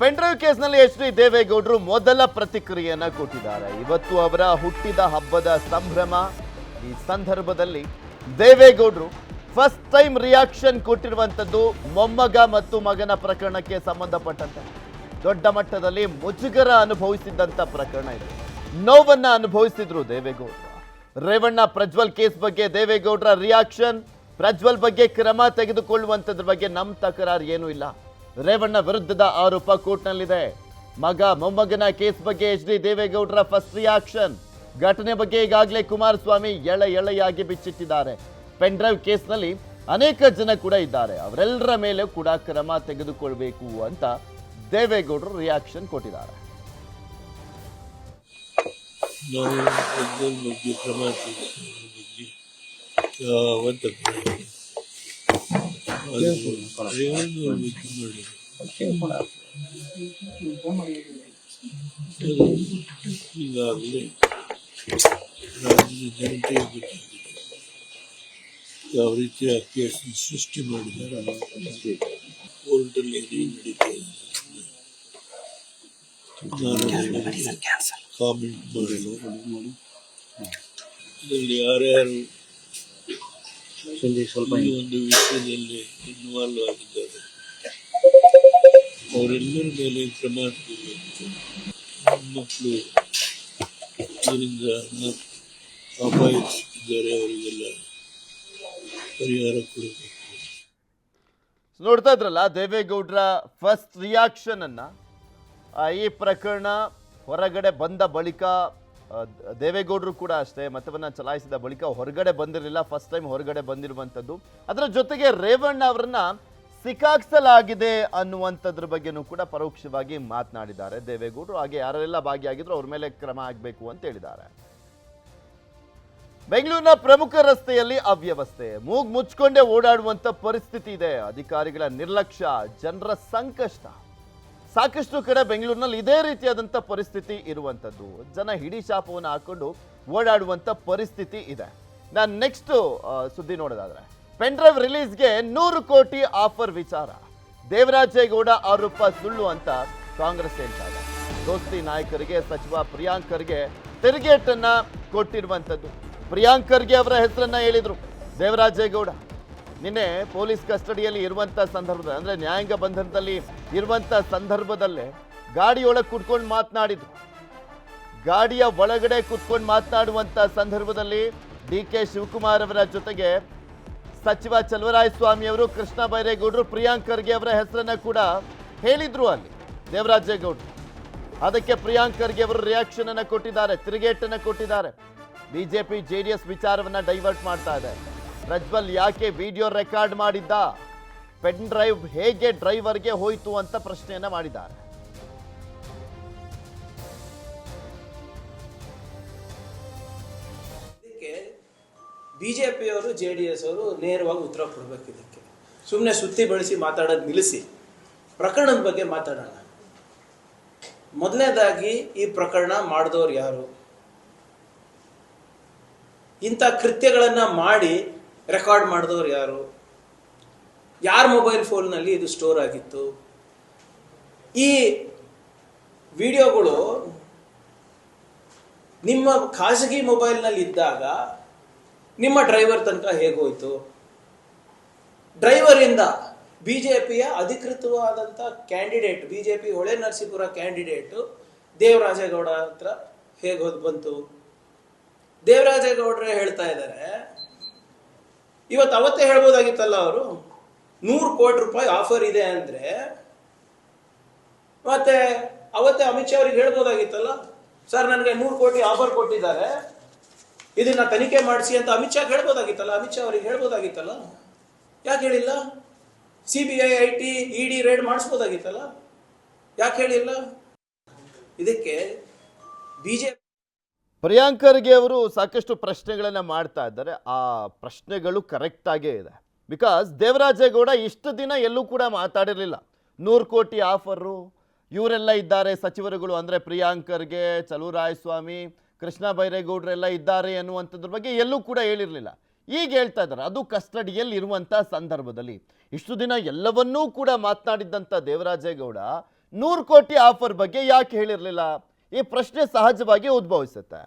Pen drive ಕೇಸ್ನಲ್ಲಿ H D ದೇವೇಗೌಡರು ಮೊದಲ ಪ್ರತಿಕ್ರಿಯೆಯನ್ನ ಕೊಟ್ಟಿದ್ದಾರೆ. ಇವತ್ತು ಅವರ ಹುಟ್ಟಿದ ಹಬ್ಬದ ಸಂಭ್ರಮ, ಈ ಸಂದರ್ಭದಲ್ಲಿ ದೇವೇಗೌಡರು ಫಸ್ಟ್ ಟೈಮ್ ರಿಯಾಕ್ಷನ್ ಕೊಟ್ಟಿರುವಂಥದ್ದು ಮೊಮ್ಮಗ ಮತ್ತು ಮಗನ ಪ್ರಕರಣಕ್ಕೆ ಸಂಬಂಧಪಟ್ಟಂತೆ. ದೊಡ್ಡ ಮಟ್ಟದಲ್ಲಿ ಮುಜುಗರ ಅನುಭವಿಸಿದ್ದಂಥ ಪ್ರಕರಣ ಇದು. ನೋವನ್ನ ಅನುಭವಿಸಿದ್ರು ದೇವೇಗೌಡರು. ರೇವಣ್ಣ ಪ್ರಜ್ವಲ್ ಕೇಸ್ ಬಗ್ಗೆ ದೇವೇಗೌಡರ ರಿಯಾಕ್ಷನ್, ಪ್ರಜ್ವಲ್ ಬಗ್ಗೆ ಕ್ರಮ ತೆಗೆದುಕೊಳ್ಳುವಂಥದ್ರ ಬಗ್ಗೆ ನಮ್ಮ ತಕರಾರು ಏನೂ ಇಲ್ಲ. ರೇವಣ್ಣ ವಿರುದ್ಧದ ಆರೋಪ ಕೋರ್ಟ್ನಲ್ಲಿದೆ. ಮಗ ಮೊಮ್ಮಗನ ಕೇಸ್ ಬಗ್ಗೆ ಎಚ್ ಡಿ ದೇವೇಗೌಡರ ಫಸ್ಟ್ ರಿಯಾಕ್ಷನ್ ಘಟನೆ ಬಗ್ಗೆ ಈಗಾಗಲೇ ಕುಮಾರಸ್ವಾಮಿ ಎಳೆ ಎಳೆಯಾಗಿ ಬಿಚ್ಚಿಟ್ಟಿದ್ದಾರೆ. ಪೆನ್ ಡ್ರೈವ್ ಕೇಸ್ನಲ್ಲಿ ಅನೇಕ ಜನ ಕೂಡ ಇದ್ದಾರೆ. ಅವರೆಲ್ಲರ ಮೇಲೆ ಕೂಡ ಕ್ರಮ ತೆಗೆದುಕೊಳ್ಬೇಕು ಅಂತ ದೇವೇಗೌಡರು ರಿಯಾಕ್ಷನ್ ಕೊಟ್ಟಿದ್ದಾರೆ. ನಾವು ಕ್ರಮ ಈಗಾಗಲೇ ರಾಜ್ಯದ ಜನತೆಗೆ ಗೊತ್ತಾಗಿದೆ ಯಾವ ರೀತಿ ಆ ಕೇಸ್ ಸೃಷ್ಟಿ ಮಾಡಿದ್ದಾರೆ ಕೋರ್ಟಲ್ಲಿ ಏನೇನು ನಡೀತಾ ಇದೆ ನಾನು ಕಾಮೆಂಟ್ ಮಾಡಲು ಇದರಲ್ಲಿ ಯಾರ್ಯಾರು ಈ ಒಂದು ವಿಷಯದಲ್ಲಿ ಇನ್ವಾಲ್ವ್ ಆಗಿದ್ದಾರೆ. ಅವರೆಲ್ಲರ ಮೇಲೆ ಕ್ರಮ ಮಕ್ಕಳು ಇದರಿಂದ ಅಪಾಯಿಸಿದ್ದಾರೆ ಅವರಿಗೆಲ್ಲ ಪರಿಹಾರ ಕೊಡಬೇಕು. ನೋಡ್ತಾ ಇದ್ರಲ್ಲ ದೇವೇಗೌಡರ ಫಸ್ಟ್ ರಿಯಾಕ್ಷನ್ ಅನ್ನ ಆ, ಈ ಪ್ರಕರಣ ಹೊರಗಡೆ ಬಂದ ಬಳಿಕ ದೇವೇಗೌಡರು ಕೂಡ ಅಷ್ಟೇ, ಮತವನ್ನು ಚಲಾಯಿಸಿದ ಬಳಿಕ ಹೊರಗಡೆ ಬಂದಿರಲಿಲ್ಲ ಫಸ್ಟ್ ಟೈಮ್ ಹೊರಗಡೆ ಬಂದಿರುವಂಥದ್ದು ಅದರ ಜೊತೆಗೆ ರೇವಣ್ಣ ಅವರನ್ನ ಸಿಕ್ಕಾಕ್ಸಲಾಗಿದೆ ಅನ್ನುವಂಥದ್ರ ಬಗ್ಗೆನೂ ಕೂಡ ಪರೋಕ್ಷವಾಗಿ ಮಾತನಾಡಿದ್ದಾರೆ ದೇವೇಗೌಡರು. ಹಾಗೆ ಯಾರೆಲ್ಲ ಭಾಗಿಯಾಗಿದ್ರು ಅವ್ರ ಮೇಲೆ ಕ್ರಮ ಆಗಬೇಕು ಅಂತ ಹೇಳಿದ್ದಾರೆ. ಬೆಂಗಳೂರಿನ ಪ್ರಮುಖ ರಸ್ತೆಯಲ್ಲಿ ಅವ್ಯವಸ್ಥೆ. ಮೂಗು ಮುಚ್ಕೊಂಡೇ ಓಡಾಡುವಂತ ಪರಿಸ್ಥಿತಿ ಇದೆ. ಅಧಿಕಾರಿಗಳ ನಿರ್ಲಕ್ಷ್ಯ, ಜನರ ಸಂಕಷ್ಟ. ಸಾಕಷ್ಟು ಕಡೆ ಬೆಂಗಳೂರಿನಲ್ಲಿ ಇದೇ ರೀತಿಯಾದಂಥ ಪರಿಸ್ಥಿತಿ ಇರುವಂಥದ್ದು. ಜನ ಹಿಡಿ ಶಾಪವನ್ನು ಹಾಕೊಂಡು ಓಡಾಡುವಂಥ ಪರಿಸ್ಥಿತಿ ಇದೆ. ನಾನು ನೆಕ್ಸ್ಟ್ ಸುದ್ದಿ ನೋಡೋದಾದರೆ ಪೆನ್ ಡ್ರೈವ್ ರಿಲೀಸ್ಗೆ ನೂರು ಕೋಟಿ ಆಫರ್ ವಿಚಾರ. ದೇವರಾಜೇಗೌಡ ಆರೋಪ ಸುಳ್ಳು ಅಂತ ಕಾಂಗ್ರೆಸ್ ಹೇಳ್ತಾ ಇದೆ. ದೋಸ್ತಿ ನಾಯಕರಿಗೆ, ಸಚಿವ ಪ್ರಿಯಾಂಕರ್ಗೆ ತಿರುಗೇಟನ್ನ ಕೊಟ್ಟಿರುವಂಥದ್ದು. ಪ್ರಿಯಾಂಕರ್ಗೆ ಅವರ ಹೆಸರನ್ನ ಹೇಳಿದರು ದೇವರಾಜೇಗೌಡ. ನಿನ್ನೆ ಪೊಲೀಸ್ ಕಸ್ಟಡಿಯಲ್ಲಿ ಇರುವಂಥ ಸಂದರ್ಭದಲ್ಲಿ ಅಂದರೆ ನ್ಯಾಯಾಂಗ ಬಂಧನದಲ್ಲಿ ಇರುವಂಥ ಸಂದರ್ಭದಲ್ಲೇ ಗಾಡಿಯೊಳಗೆ ಕುತ್ಕೊಂಡು ಮಾತನಾಡಿದ್ರು. ಗಾಡಿಯ ಒಳಗಡೆ ಕುತ್ಕೊಂಡು ಮಾತನಾಡುವಂಥ ಸಂದರ್ಭದಲ್ಲಿ ಡಿ ಕೆ ಶಿವಕುಮಾರ್ ಅವರ ಜೊತೆಗೆ ಸಚಿವ ಚಲುವರಾಯಸ್ವಾಮಿ ಅವರು, ಕೃಷ್ಣ ಬೈರೇಗೌಡರು, ಪ್ರಿಯಾಂಕ್ ಖರ್ಗೆ ಅವರ ಹೆಸರನ್ನು ಕೂಡ ಹೇಳಿದರು ಅಲ್ಲಿ ದೇವರಾಜೇಗೌಡರು ಅದಕ್ಕೆ ಪ್ರಿಯಾಂಕ್ ಖರ್ಗೆ ಅವರು ರಿಯಾಕ್ಷನ್ ಅನ್ನು ಕೊಟ್ಟಿದ್ದಾರೆ, ತಿರುಗೇಟನ್ನ ಕೊಟ್ಟಿದ್ದಾರೆ. ಬಿಜೆಪಿ ಎಸ್ ವಿಚಾರವನ್ನು ಡೈವರ್ಟ್ ಮಾಡ್ತಾ ಇದೆ ಪ್ರಜ್ವಲ್ ಯಾಕೆ ವಿಡಿಯೋ ರೆಕಾರ್ಡ್ ಮಾಡಿದ್ದ? ಪೆನ್ ಡ್ರೈವ್ ಹೇಗೆ ಡ್ರೈವರ್ಗೆ ಹೋಯಿತು ಅಂತ ಪ್ರಶ್ನೆಯನ್ನ ಮಾಡಿದ್ದಾರೆ. ಇದಕ್ಕೆ ಬಿ ಜೆ ಪಿಯವರು ಜೆ ಡಿ ಎಸ್ ಅವರು ನೇರವಾಗಿ ಉತ್ತರ ಕೊಡಬೇಕು ಇದಕ್ಕೆ. ಸುಮ್ಮನೆ ಸುತ್ತಿ ಬಳಸಿ ಮಾತಾಡೋದು ನಿಲ್ಲಿಸಿ. ಪ್ರಕರಣದ ಬಗ್ಗೆ ಮಾತಾಡೋಣ. ಮೊದಲನೇದಾಗಿ ಈ ಪ್ರಕರಣ ಮಾಡಿದವ್ರು ಯಾರು? ಇಂಥ ಕೃತ್ಯಗಳನ್ನು ಮಾಡಿ ರೆಕಾರ್ಡ್ ಮಾಡಿದವ್ರು ಯಾರು? ಯಾರ ಮೊಬೈಲ್ ಫೋನ್ನಲ್ಲಿ ಇದು ಸ್ಟೋರ್ ಆಗಿತ್ತು? ಈ ವಿಡಿಯೋಗಳು ನಿಮ್ಮ ಖಾಸಗಿ ಮೊಬೈಲ್ನಲ್ಲಿ ಇದ್ದಾಗ ನಿಮ್ಮ ಡ್ರೈವರ್ ತನಕ ಹೇಗೋಯ್ತು ಡ್ರೈವರಿಂದ ಬಿ ಜೆ ಪಿಯ ಅಧಿಕೃತವಾದಂಥ candidate B J P Hole Narasipura candidate Devaraje Gowda ಹತ್ರ ಹೇಗೆ ಹೋದ್ ಬಂತು? ದೇವರಾಜೇಗೌಡರೇ ಹೇಳ್ತಾ ಇದ್ದಾರೆ ಇವತ್ತು ಅವತ್ತೇ ಹೇಳ್ಬೋದಾಗಿತ್ತಲ್ಲ ಅವರು? ನೂರು ಕೋಟಿ ರೂಪಾಯಿ ಆಫರ್ ಇದೆ ಅಂದರೆ, ಮತ್ತೆ ಅವತ್ತೇ ಅಮಿತ್ ಶಾ ಅವ್ರಿಗೆ ಹೇಳ್ಬೋದಾಗಿತ್ತಲ್ಲ? ಸರ್ ನನಗೆ ನೂರು ಕೋಟಿ ಆಫರ್ ಕೊಟ್ಟಿದ್ದಾರೆ. ಇದನ್ನ ತನಿಖೆ ಮಾಡಿಸಿ ಅಂತ ಅಮಿತ್ ಶಾ ಹೇಳ್ಬೋದಾಗಿತ್ತಲ್ಲ? ಅಮಿತ್ ಶಾ ಅವ್ರಿಗೆ ಹೇಳ್ಬೋದಾಗಿತ್ತಲ್ಲ? ಯಾಕೆ ಹೇಳಿಲ್ಲ? C B I I T E D raid ಮಾಡಿಸ್ಬೋದಾಗಿತ್ತಲ್ಲ? ಯಾಕೆ ಹೇಳಿಲ್ಲ? ಇದಕ್ಕೆ ಬಿಜೆಪಿ ಪ್ರಿಯಾಂಕ್ ಖರ್ಗೆ ಅವರು ಸಾಕಷ್ಟು ಪ್ರಶ್ನೆಗಳನ್ನು ಮಾಡ್ತಾ ಇದ್ದಾರೆ. ಆ ಪ್ರಶ್ನೆಗಳು ಕರೆಕ್ಟಾಗೇ ಇದೆ. ಬಿಕಾಸ್ ದೇವರಾಜೇಗೌಡ ಇಷ್ಟು ದಿನ ಎಲ್ಲೂ ಕೂಡ ಮಾತಾಡಿರಲಿಲ್ಲ. ನೂರು ಕೋಟಿ ಆಫರು ಇವರೆಲ್ಲ ಇದ್ದಾರೆ ಸಚಿವರುಗಳು ಅಂದರೆ ಪ್ರಿಯಾಂಕರ್ಗೆ ಚಲುರಾಯಸ್ವಾಮಿ ಕೃಷ್ಣ ಬೈರೇಗೌಡರೆಲ್ಲ ಇದ್ದಾರೆ ಅನ್ನುವಂಥದ್ರ ಬಗ್ಗೆ ಎಲ್ಲೂ ಕೂಡ ಹೇಳಿರಲಿಲ್ಲ. ಈಗ ಹೇಳ್ತಾ ಇದ್ದಾರೆ, ಅದು ಕಸ್ಟಡಿಯಲ್ಲಿ ಇರುವಂಥ ಸಂದರ್ಭದಲ್ಲಿ. ಇಷ್ಟು ದಿನ ಎಲ್ಲವನ್ನೂ ಕೂಡ ಮಾತನಾಡಿದ್ದಂಥ ದೇವರಾಜೇಗೌಡ ನೂರು ಕೋಟಿ ಆಫರ್ ಬಗ್ಗೆ ಯಾಕೆ ಹೇಳಿರಲಿಲ್ಲ? ಈ ಪ್ರಶ್ನೆ ಸಹಜವಾಗಿ ಉದ್ಭವಿಸುತ್ತೆ.